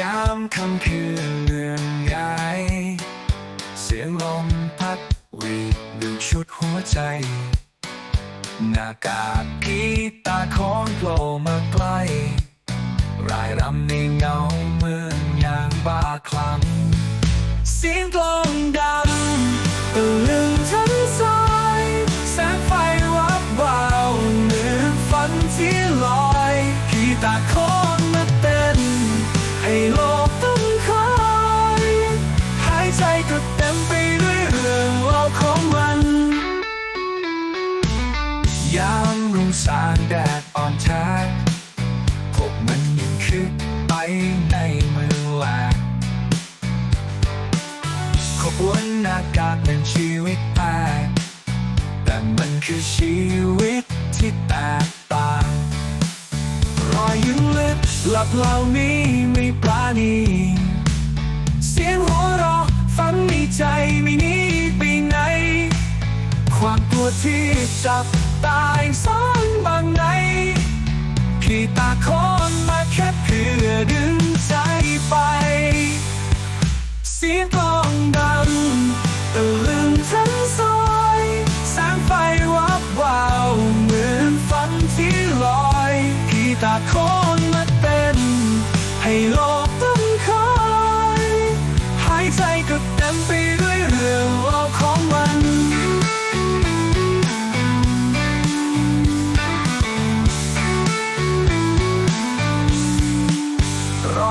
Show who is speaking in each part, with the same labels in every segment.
Speaker 1: ยามค่ำคืนเมืองใหญ่เสียงลมพัดวีดดูชุดหัวใจหน้ากากกีตาของโผล่มาใกล้รายรำในเงาเมืองอย่างบ้าคลั่งเสียงกลอง สางแดดอ่อนแท้พวกมันยิ่งคึกไปในเมืองแหลกขบวนหน้ากากเป็นชีวิตแปลกแต่มันคือชีวิตที่แตกต่างรอยยิ้มลึกหลับเหล่านี้ไม่ปราณี เสียงหัวเราะฝันในใจไม่หนีไปไหน ความกลัวที่จับ ตายซ่อนบางไหนพี่ตาคอนมา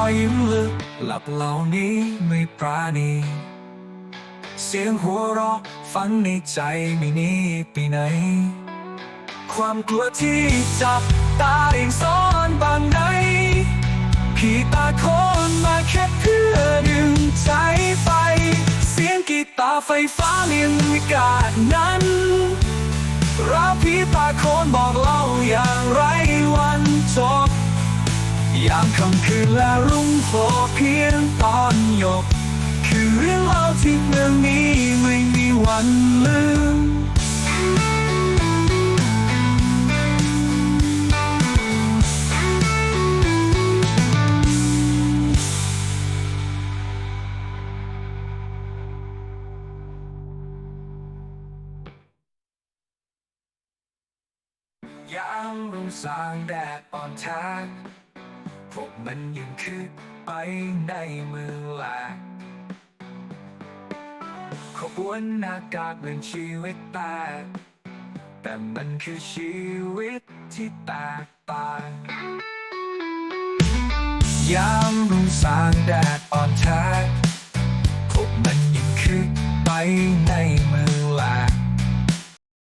Speaker 1: อยยิ้มลึกหลับเหล่านี้ไม่ปราณี เสียงหัวเราะฝันในใจไม่นีไปไหน ความกลัวที่จับตาเองซ่อนบางในพี่ตาโคนมาแค่เพื่อดึงใจไป เสียงกีตาร์ไฟฟ้าเลียงอากาศนั้นรับพี่ตาโคนบอกเล่าอย่างไร ยามค่ำคืนและรุ่งโผล่เพียงตอนหยบคือเรื่องเล่าที่เมืองนี้ไม่มีวันลืมยามรุ่งสางแดดอ่อนแท้ มันยังคืบไปในมือแหลกขบวนหน้ากากเป็นชีวิตแตกแต่มันคือชีวิตที่แตกต่างยามรุ่งสางแดดอ่อนแท้